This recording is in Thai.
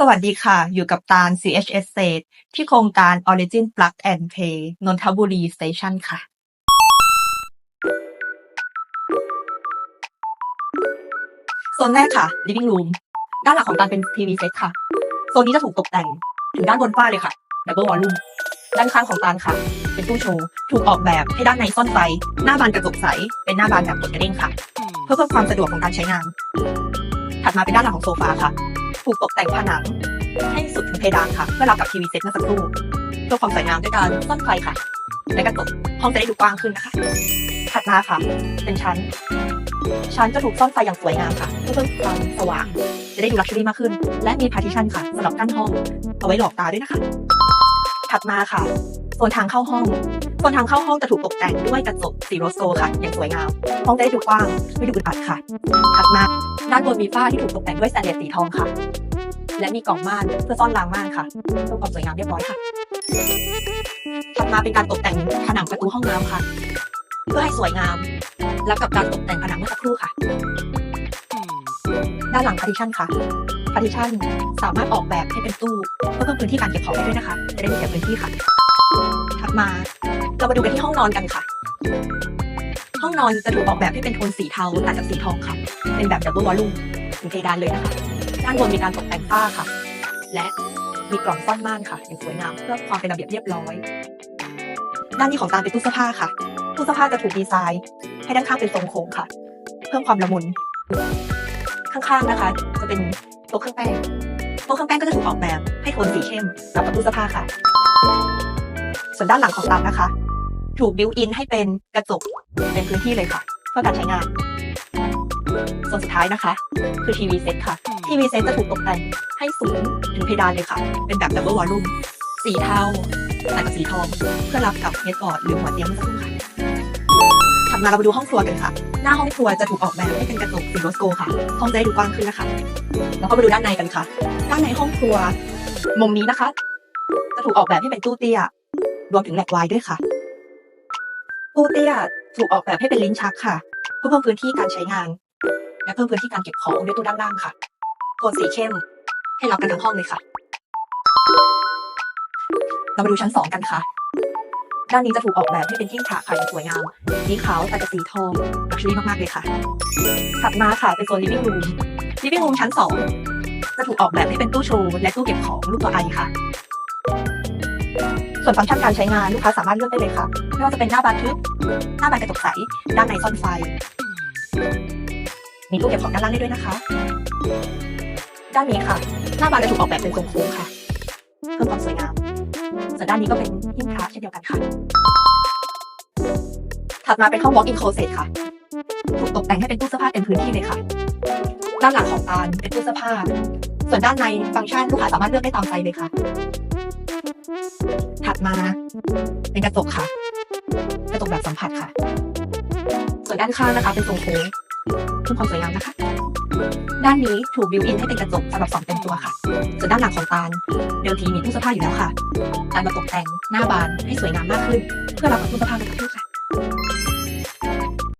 สวัสดีค่ะ อยู่กับตาล CHS s a t ที่โครงการ Origin Plug and Play นนทบุรี Station ค่ะ โซนแรกค่ะ Living Room ด้านหลังของตาลเป็น TV set ค่ะ โซนนี้จะถูกตกแต่งถึงด้านบนฝ้าเลยค่ะ Double Volume ด้านข้างของตาลค่ะ เป็นตู้โชว์ ถูกออกแบบให้ด้านในซ่อนไฟ หน้าบานกระจกใส เป็นหน้าบานแบบกดกระเด้งค่ะ เพื่อเพิ่มความสะดวกของการใช้งาน ถัดมาเป็นด้านหลังของโซฟาค่ะ ถูกตกแต่งผนัง ให้สุดถึงเพดานค่ะ เพื่อรับกับทีวีเซ็ตเมื่อสักครู่เพื่อความสวยงามด้วยการซ่อนไฟค่ะและกระจกห้องจะได้ดูกว้างขึ้นนะคะถัดมาค่ะ เป็นชั้น ชั้นจะถูกซ่อนไฟอย่างสวยงามค่ะ เพื่อเพิ่มความสว่าง จะได้ดูลักชัวรี่มากขึ้น และมี partition ค่ะสำหรับกั้นห้อง เอาไว้หลอกตาด้วยนะคะ ถัดมาค่ะโซนทางเข้าห้อง โซนทางเข้าห้องจะถูกตกแต่งด้วยกระจกสีโรสโกค่ะ อย่างสวยงาม ห้องจะได้ดูกว้างไม่ดูอึดอัดค่ะถัดมาด้านบนมีฝ้าที่ถูกตกแต่งด้วยสแตนเลสสีทองค่ะ และมีกล่องม่านเพื่อซ่อนรางม่านค่ะเพื่อความสวยงามเรียบร้อยค่ะถัดมาเป็นการตกแต่งผนังประตูห้องน้ำค่ะ เพื่อให้สวยงามแล้วกับการตกแต่งผนังเมื่อสักครู่ค่ะ ด้านหลัง partition ค่ะ partition สามารถออกแบบให้เป็นตู้เพื่อเพิ่มพื้นที่การเก็บของได้ด้วยนะคะ จะได้มีเก็บพื้นที่ค่ะ ถัดมา เรามาดูกันที่ห้องนอนกันค่ะ ห้องนอนจะถูกออกแบบให้เป็นโทนสีเทาตัดกับสีทองค่ะ เป็นแบบดับเบิลวอลลุ่มถึงเพดานเลยนะคะ ด้านบนมีการตกแต่งฝ้าค่ะ และมีกล่องซ่อนม่านค่ะ อย่างสวยงามเพื่อความเป็นระเบียบเรียบร้อย ด้านนี้ของตาลเป็นตู้เสื้อผ้าค่ะ ตู้เสื้อผ้าจะถูกดีไซน์ ให้ด้านข้างเป็นทรงโค้งค่ะ เพิ่มความละมุน ข้างๆนะคะ จะเป็นโต๊ะเครื่องแป้งโต๊ะเครื่องแป้งก็จะถูกออกแบบให้โทนสีเข้มรับกับตู้เสื้อผ้าค่ะ ส่วนด้านหลังของตาลนะคะ ถูกบิวอินให้เป็นกระจกเป็นพื้นที่เลยค่ะเพื่อการใช้งาน ส่วนสุดท้ายนะคะ คือทีวีเซตค่ะทีวีเซตจะถูกตกแต่งให้สูงถึงเพดานเลยค่ะ เป็นแบบดับเบิลวอลลุ่มสีเทาตัดกับสีทองเพื่อรับกับเฮดบอร์ดหรือหัวเตียงเมื่อสักครู่ค่ะถัดมาเราไปดูห้องครัวกันค่ะ หน้าห้องครัวจะถูกออกแบบให้เป็นกระจกสีโรสโกค่ะ ห้องจะได้ดูกว้างขึ้นนะคะ แล้วก็มาดูด้านในกันค่ะ ด้านในห้องครัว มุมนี้นะคะ จะถูกออกแบบให้เป็นตู้เตี้ย รวมถึงแหลกวายด้วยค่ะ ตู้เตี้ยถูกออกแบบให้เป็นลิ้นชักค่ะ เพื่อเพิ่มพื้นที่การใช้งาน และเพิ่มพื้นที่การเก็บของด้วยตู้ด้านล่างค่ะโทนสีเข้ม ให้รับกันทั้งห้องเลยค่ะ เรามาดูชั้นสองกันค่ะ ด้านนี้จะถูกออกแบบให้เป็นที่ขาค่ะอย่างสวยงามสีขาวแต่กับสีทองลักชัวรี่มากๆเลยค่ะ ถัดมาค่ะเป็นโซน living room living room ชั้นสองจะถูกออกแบบให้เป็นตู้โชว์และตู้เก็บของรูปตัวไอค่ะ ส่วนฟังก์ชันการใช้งานลูกค้าสามารถเลือกได้เลยค่ะ ไม่ว่าจะเป็นหน้าบานทึบ หน้าบานกระจกใส ด้านในซ่อนไฟ มีตู้เก็บของด้านล่างได้ด้วยนะคะ ด้านนี้ค่ะ หน้าบานจะถูกออกแบบเป็นทรงโค้งค่ะ เพิ่มความสวยงาม ส่วนด้านนี้ก็เป็นหิ้งพระเช่นเดียวกันค่ะ ถัดมาเป็นห้อง walk-in closet ค่ะ ถูกตกแต่งให้เป็นตู้เสื้อผ้าเต็มพื้นที่เลยค่ะ ด้านหลังของตาลเป็นตู้เสื้อผ้า ส่วนด้านในฟังก์ชันลูกค้าสามารถเลือกได้ตามใจเลยค่ะ ถัดมาเป็นกระจกค่ะ กระจกแบบสัมผัสค่ะ ส่วนด้านข้างนะคะ เป็นทรงโค้งเพิ่มความสวยงามนะคะ ด้านนี้ถูกบิวอินให้เป็นกระจกสำหรับส่องเต็มตัวค่ะ ส่วนด้านหลังของตาลเดิมทีมีตู้เสื้อผ้าอยู่แล้วค่ะตาลมาตกแต่งหน้าบานให้สวยงามมากขึ้น เพื่อรับกับตู้เสื้อผ้าในตู้ค่ะ